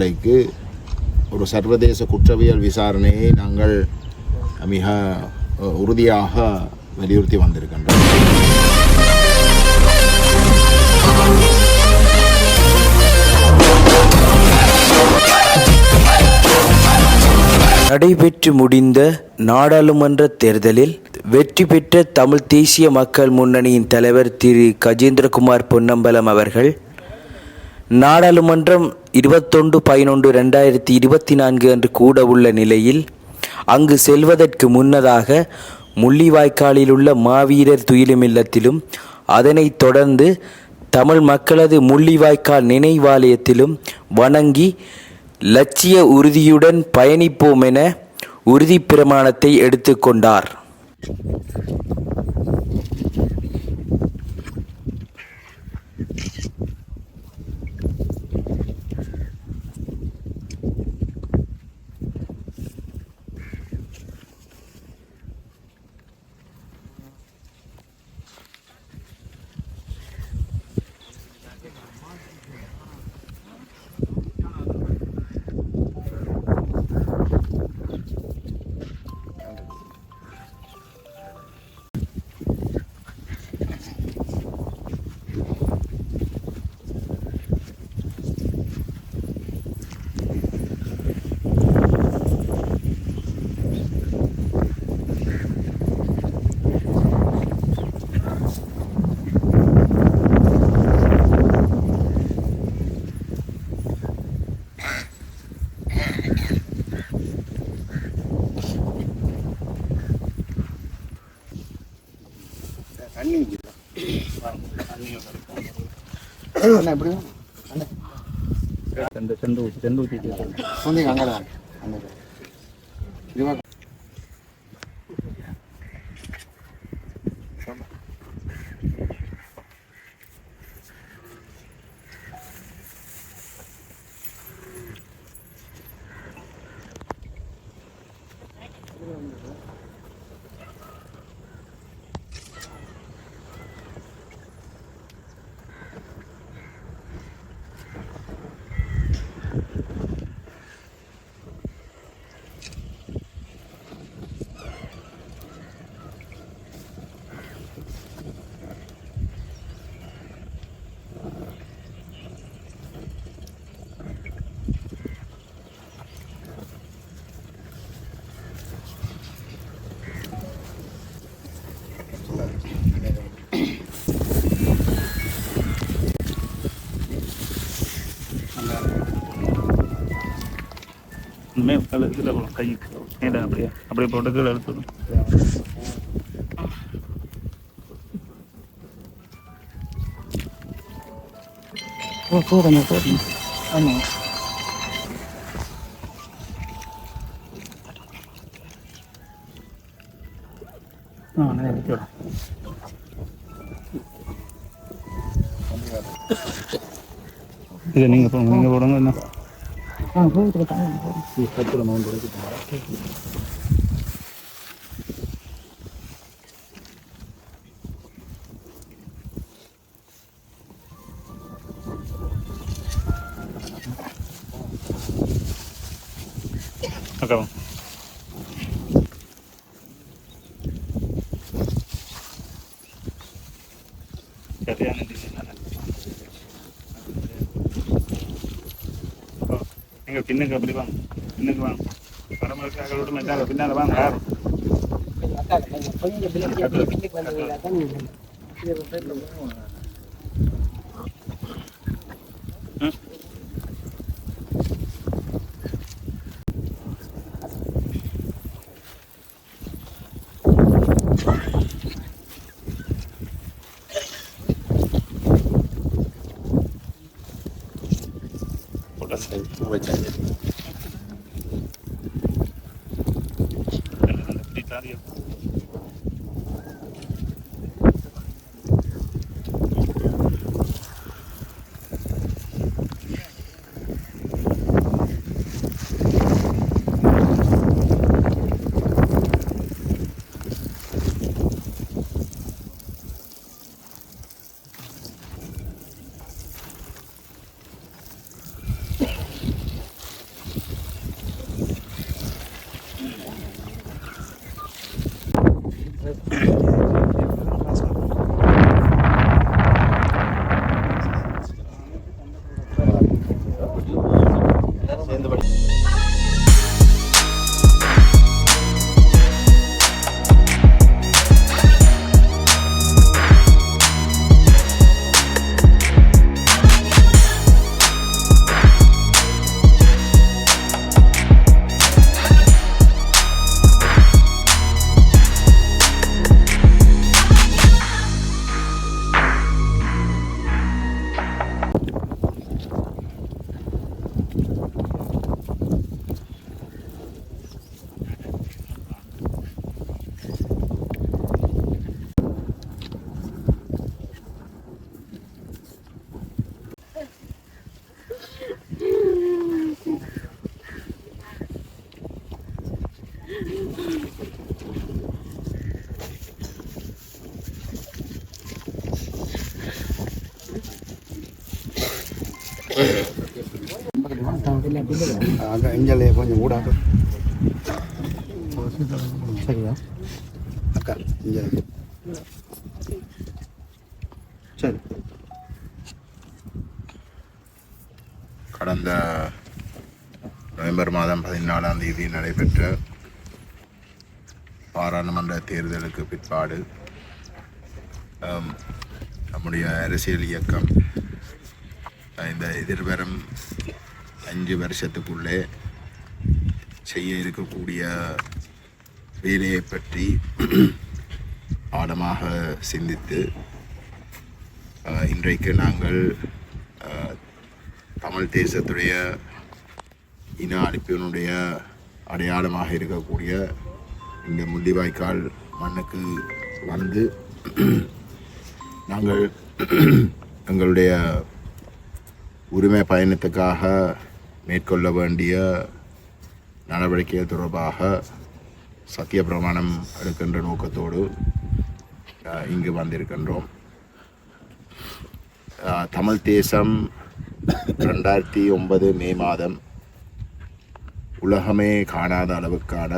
தமிழின ஒரு சர்வதேச குற்றவியல் விசாரணையை நாங்கள் மிக உறுதியாக வலியுறுத்தி வந்திருக்கின்றோம். நடைபெற்று முடிந்த நாடாளுமன்ற தேர்தலில் வெற்றி பெற்ற தமிழ் தேசிய மக்கள் முன்னணியின் தலைவர் திரு கஜேந்திரகுமார் பொன்னம்பலம் அவர்கள் நாடாளுமன்றம் இருபத்தொன்று பதினொன்று ரெண்டாயிரத்தி இருபத்தி நான்கு அன்று கூட உள்ள நிலையில் அங்கு செல்வதற்கு முன்னதாக முள்ளிவாய்க்காலில் உள்ள மாவீரர் துயிலுமில்லத்திலும் அதனைத் தொடர்ந்து தமிழ் மக்களது முள்ளிவாய்க்கால் நினைவாலயத்திலும் வணங்கி லட்சிய உறுதியுடன் பயணிப்போம் என உறுதிப் பிரமாணத்தை எடுத்துக்கொண்டார் அண்ணா எப்படி செண்டு செண்டு ஊற்றி செண்டு ஊற்றி சொன்னீங்க அங்கே இனிமே கல் இதில் போகணும் கைக்கு. நேரம் அப்படியே? அப்படியே போட்டு கீழே எடுத்துடும் ஓ போகணும் போகணும் ஆமாம் ஆ நான் எடுத்துடும் இது நீங்கள் போடுங்க நீங்கள் போடுங்க என்ன? ஆ போயிட்டு போடுங்க கத்துற நோண்டு அக்கா சரியான பின்னுக்கு அப்படி வாங்க. பின்னுக்கு வாங்க. வரமருக்கு அகளோட மெட்டாங்க பின்னால வாங்க யாரும் கொஞ்சம் அங்கே இங்கே கொஞ்சம் ஊடாக சரியா அக்கா இங்கே சரி கடந்த நவம்பர் மாதம் பதினாலாம் தேதி நடைபெற்ற பாராளுமன்ற தேர்தலுக்கு பிற்பாடு நம்முடைய அரசியல் இயக்கம் இந்த எதிர்வரும் அஞ்சு வருஷத்துக்குள்ளே செய்ய இருக்கக்கூடிய வேலையை பற்றி ஆழமாக சிந்தித்து இன்றைக்கு நாங்கள் தமிழ் தேசத்துடைய இன அழிப்பினுடைய அடையாளமாக இருக்கக்கூடிய இந்த முள்ளிவாய்க்கால் மண்ணுக்கு வந்து நாங்கள் எங்களுடைய உரிமை பயணத்துக்காக மேற்கொள்ள வேண்டிய நடவடிக்கைகள் தொடர்பாக சத்திய பிரமாணம் எடுக்கின்ற நோக்கத்தோடு இங்கு வந்திருக்கின்றோம். தமிழ் தேசம் ரெண்டாயிரத்தி ஒன்பது மே மாதம் உலகமே காணாத அளவுக்கான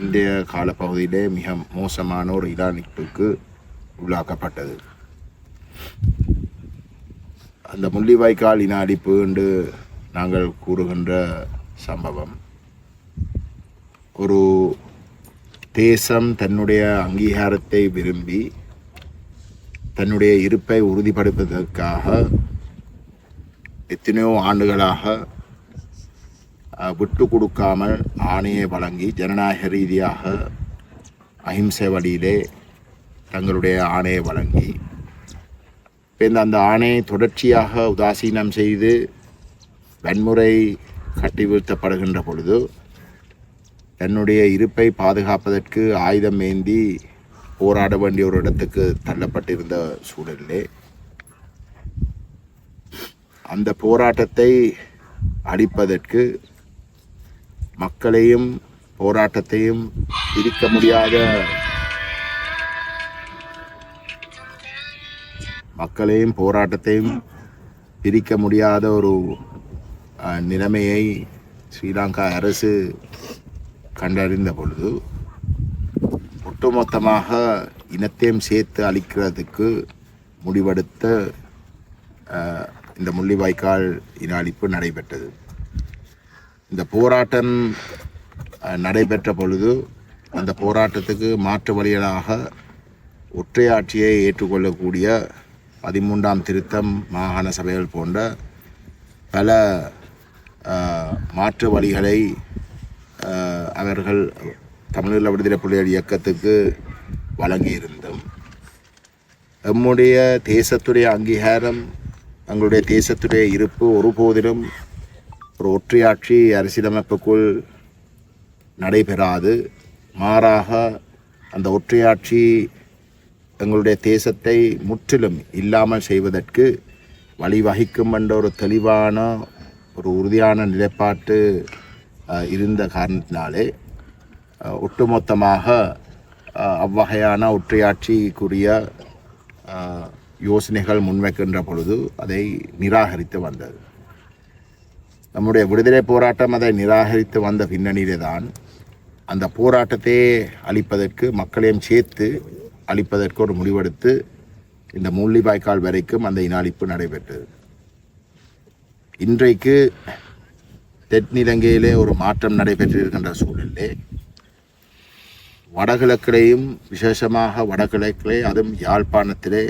இந்திய காலப்பகுதியிலே மிக மோசமான ஒரு இடானிப்புக்கு உள்ளாக்கப்பட்டது. அந்த முள்ளிவாய்க்கால் இன அடிப்பு என்று நாங்கள் கூறுகின்ற சம்பவம். ஒரு தேசம் தன்னுடைய அங்கீகாரத்தை விரும்பி தன்னுடைய இருப்பை உறுதிப்படுத்துவதற்காக எத்தனையோ ஆண்டுகளாக விட்டு கொடுக்காமல் ஆணையை வழங்கி ஜனநாயக ரீதியாக அஹிம்சை வழியிலே தங்களுடைய ஆணையை வழங்கி இப்போ அந்த ஆணையை தொடர்ச்சியாக உதாசீனம் செய்து வன்முறை கட்டி வீழ்த்தப்படுகின்ற பொழுது தன்னுடைய இருப்பை பாதுகாப்பதற்கு ஆயுதம் ஏந்தி போராட வேண்டிய ஒரு இடத்துக்கு தள்ளப்பட்டிருந்த சூழலிலே அந்த போராட்டத்தை அடிப்பதற்கு மக்களையும் போராட்டத்தையும் பிரிக்க முடியாத மக்களையும் போராட்டத்தையும் பிரிக்க முடியாத ஒரு நிலைமையை ஸ்ரீலங்கா அரசு கண்டறிந்த பொழுது ஒட்டுமொத்தமாக இனத்தையும் சேர்த்து அழிக்கிறதுக்கு முடிவெடுத்த இந்த முள்ளிவாய்க்கால் இன அழிப்பு நடைபெற்றது. இந்த போராட்டம் நடைபெற்ற பொழுது அந்த போராட்டத்துக்கு மாற்று வழிகளாக ஒற்றையாட்சியை ஏற்றுக்கொள்ளக்கூடிய பதிமூன்றாம் திருத்தம் மாகாண சபைகள் போன்ற பல மாற்று வழிகளை அவர்கள் தமிழீழ விடுதலை புலிகள் இயக்கத்துக்கு வழங்கியிருந்தோம். எம்முடைய தேசத்துடைய அங்கீகாரம் எங்களுடைய தேசத்துடைய இருப்பு ஒருபோதிலும் ஒரு ஒற்றையாட்சி அரசியலமைப்புக்குள் நடைபெறாது. மாறாக அந்த ஒற்றையாட்சி எங்களுடைய தேசத்தை முற்றிலும் இல்லாமல் செய்வதற்கு வழிவகிக்கும் என்ற ஒரு தெளிவான ஒரு உறுதியான நிலைப்பாட்டு இருந்த காரணத்தினாலே ஒட்டுமொத்தமாக அவ்வகையான ஒற்றையாட்சிக்குரிய யோசனைகள் முன்வைக்கின்ற பொழுது அதை நிராகரித்து வந்தது. நம்முடைய விடுதலை போராட்டம் அதை நிராகரித்து வந்த பின்னணியிலே தான் அந்த போராட்டத்தை அழிப்பதற்கு மக்களையும் சேர்த்து அழிப்பதற்கு ஒரு முடிவெடுத்து இந்த முள்ளிவாய்க்கால் வரைக்கும் அந்த இன அழிப்பு நடைபெற்றது. இன்றைக்கு தென்னிலங்கையிலே ஒரு மாற்றம் நடைபெற்றிருக்கின்ற சூழலே வடகிழக்கிலேயும் விசேஷமாக வடகிழக்கிலே அதுவும் யாழ்ப்பாணத்திலே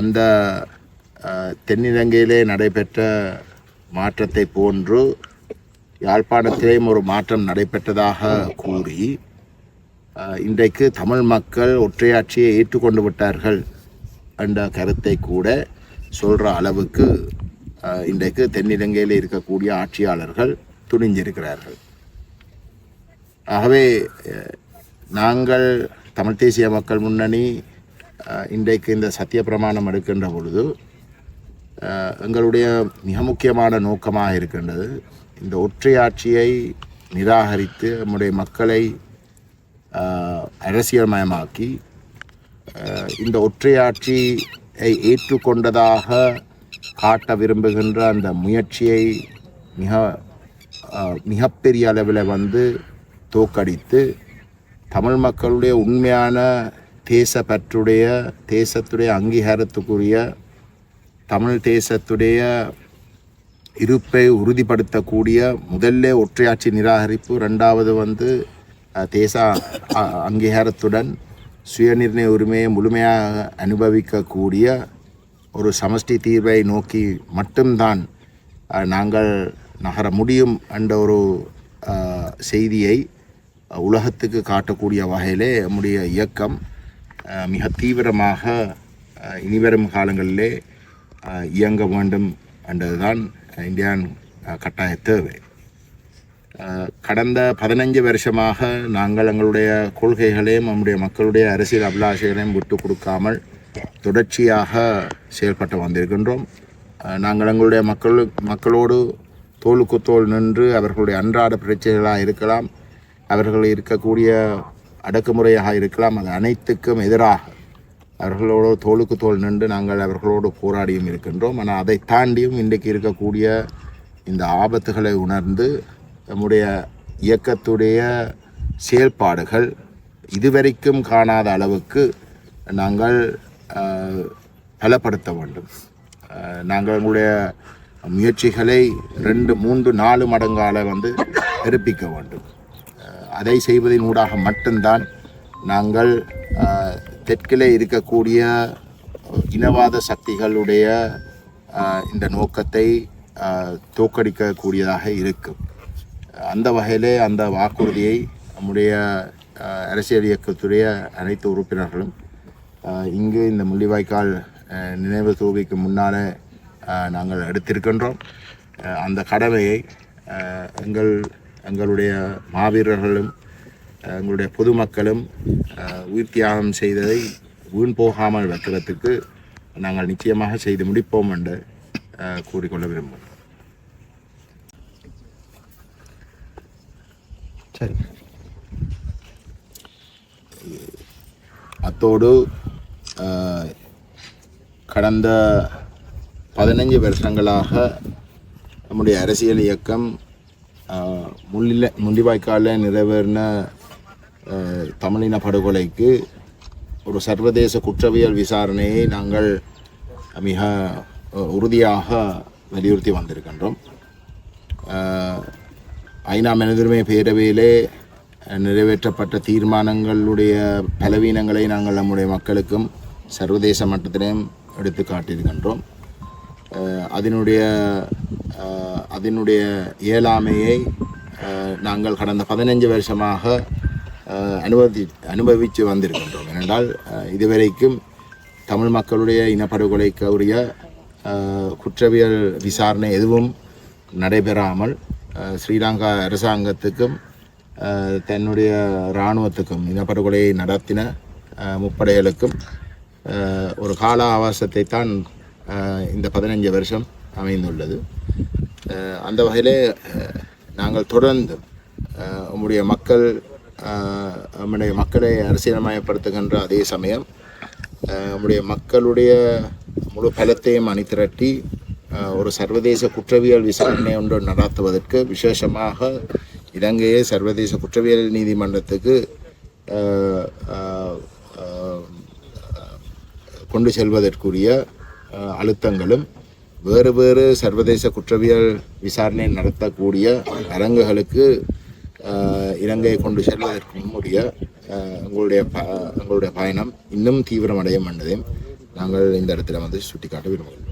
அந்த தென்னிலங்கையிலே நடைபெற்ற மாற்றத்தை போன்று யாழ்ப்பாணத்திலேயும் ஒரு மாற்றம் நடைபெற்றதாக கூறி இன்றைக்கு தமிழ் மக்கள் ஒற்றையாட்சியை ஏற்றுக்கொண்டு விட்டார்கள் என்ற கருத்தை கூட சொல்கிற அளவுக்கு இன்றைக்கு தென்னிலங்கையில் இருக்கக்கூடிய ஆட்சியாளர்கள் துணிஞ்சிருக்கிறார்கள். ஆகவே நாங்கள் தமிழ் தேசிய மக்கள் முன்னணி இன்றைக்கு இந்த சத்திய பிரமாணம் எடுக்கின்ற பொழுது எங்களுடைய மிக முக்கியமான நோக்கமாக இருக்கின்றது இந்த ஒற்றையாட்சியை நிராகரித்து நம்முடைய மக்களை அரசியல்மயமாக்கி இந்த ஒற்றையாட்சியை ஏற்றுக்கொண்டதாக காட்ட விரும்புகின்ற அந்த முயற்சியை மிக மிகப்பெரிய அளவில் வந்து தோக்கடித்து தமிழ் மக்களுடைய உண்மையான தேசப்பற்றுடைய தேசத்துடைய அங்கீகாரத்துக்குரிய தமிழ் தேசத்துடைய இருப்பை உறுதிப்படுத்தக்கூடிய முதல்ல ஒற்றையாட்சி நிராகரிப்பு ரெண்டாவது வந்து தேசா அங்கீகாரத்துடன் சுயநிர்ணய உரிமையை முழுமையாக அனுபவிக்கக்கூடிய ஒரு சமஷ்டி தீர்வை நோக்கி மட்டும்தான் நாங்கள் நகர முடியும் என்ற ஒரு செய்தியை உலகத்துக்கு காட்டக்கூடிய வகையிலே நம்முடைய இயக்கம் மிக தீவிரமாக இனிவரும் காலங்களிலே இயங்க வேண்டும் என்றதுதான் இந்தியான் கட்டாய தேவை. கடந்த பதினஞ்சு வருஷமாக நாங்கள் எங்களுடைய கொள்கைகளையும் நம்முடைய மக்களுடைய அரசியல் அபிலாஷைகளையும் விட்டு கொடுக்காமல் தொடர்ச்சியாக செயல்பட்டு வந்திருக்கின்றோம். நாங்கள் எங்களுடைய மக்கள் மக்களோடு தோலுக்கு தோல் நின்று அவர்களுடைய அன்றாட பிரச்சனைகளாக இருக்கலாம் அவர்கள் இருக்கக்கூடிய அடக்குமுறையாக இருக்கலாம் அது அனைத்துக்கும் எதிராக அவர்களோடு தோலுக்கு தோல் நின்று நாங்கள் அவர்களோடு போராடியும் இருக்கின்றோம். ஆனால் அதை தாண்டியும் இன்றைக்கு இருக்கக்கூடிய இந்த ஆபத்துகளை உணர்ந்து நம்முடைய இயக்கத்துடைய செயல்பாடுகள் இதுவரைக்கும் காணாத அளவுக்கு நாங்கள் பலப்படுத்த வேண்டும். நாங்கள் எங்களுடைய முயற்சிகளை ரெண்டு மூன்று நாலு மடங்கால வந்து பிறப்பிக்க வேண்டும். அதை செய்வதன் ஊடாக மட்டும்தான் நாங்கள் தெற்கிலே இருக்கக்கூடிய இனவாத சக்திகளுடைய இந்த நோக்கத்தை தோக்கடிக்கக்கூடியதாக இருக்கும். அந்த வகையிலே அந்த வாக்குறுதியை நம்முடைய அரசியல் இயக்கத்துடைய அனைத்து உறுப்பினர்களும் இங்கு இந்த முள்ளிவாய்க்கால் நினைவு தூவிக்கு முன்னாலே நாங்கள் எடுத்திருக்கின்றோம். அந்த கடமையை எங்கள் எங்களுடைய மாவீரர்களும் எங்களுடைய பொதுமக்களும் உயிர் தியாகம் செய்ததை வீண் போகாமல் வைக்கிறதுக்கு நாங்கள் நிச்சயமாக செய்து முடிப்போம் என்று கூறிக்கொள்ள விரும்புகிறோம். சரி. அத்தோடு கடந்த பதினஞ்சு வருஷங்களாக நம்முடைய அரசியல் இயக்கம் முள்ளில முள்ளிவாய்க்கால நிறைவேறின தமிழின படுகொலைக்கு ஒரு சர்வதேச குற்றவியல் விசாரணையை நாங்கள் மிக உறுதியாக வலியுறுத்தி வந்திருக்கின்றோம். ஐநா மனிதுரிமை பேரவையிலே நிறைவேற்றப்பட்ட தீர்மானங்களுடைய பலவீனங்களை நாங்கள் நம்முடைய மக்களுக்கும் சர்வதேச மட்டத்திலையும் எடுத்து காட்டியிருக்கின்றோம். அதனுடைய அதனுடைய இயலாமையை நாங்கள் கடந்த பதினஞ்சு வருஷமாக அனுபவி அனுபவித்து வந்திருக்கின்றோம். ஏனென்றால் இதுவரைக்கும் தமிழ் மக்களுடைய இனப்படுகொலைக்கு உரிய குற்றவியல் விசாரணை எதுவும் நடைபெறாமல் ஸ்ரீலங்கா அரசாங்கத்துக்கும் தன்னுடைய இராணுவத்துக்கும் இனப்படுகொலையை நடத்தின முப்படைகளுக்கும் ஒரு கால ஆவாசத்தை தான் இந்த பதினஞ்சு வருஷம் அமைந்துள்ளது. அந்த வகையிலே நாங்கள் தொடர்ந்து நம்முடைய மக்கள் நம்முடைய மக்களை அரசியலமயப்படுத்துகின்ற அதே சமயம் நம்முடைய மக்களுடைய முழு பலத்தையும் அணிதிரட்டி ஒரு சர்வதேச குற்றவியல் விசாரணை ஒன்று நடத்துவதற்கு விசேஷமாக இலங்கையை சர்வதேச குற்றவியல் நீதிமன்றத்துக்கு கொண்டு செல்வதற்குரிய அழுத்தங்களும் வேறு வேறு சர்வதேச குற்றவியல் விசாரணை நடத்தக்கூடிய அரங்குகளுக்கு இலங்கையை கொண்டு செல்வதற்கு முன்னுடைய எங்களுடைய ப எங்களுடைய பயணம் இன்னும் தீவிரமடையும் என்பதையும் நாங்கள் இந்த இடத்துல வந்து சுட்டிக்காட்ட விரும்புகிறோம்.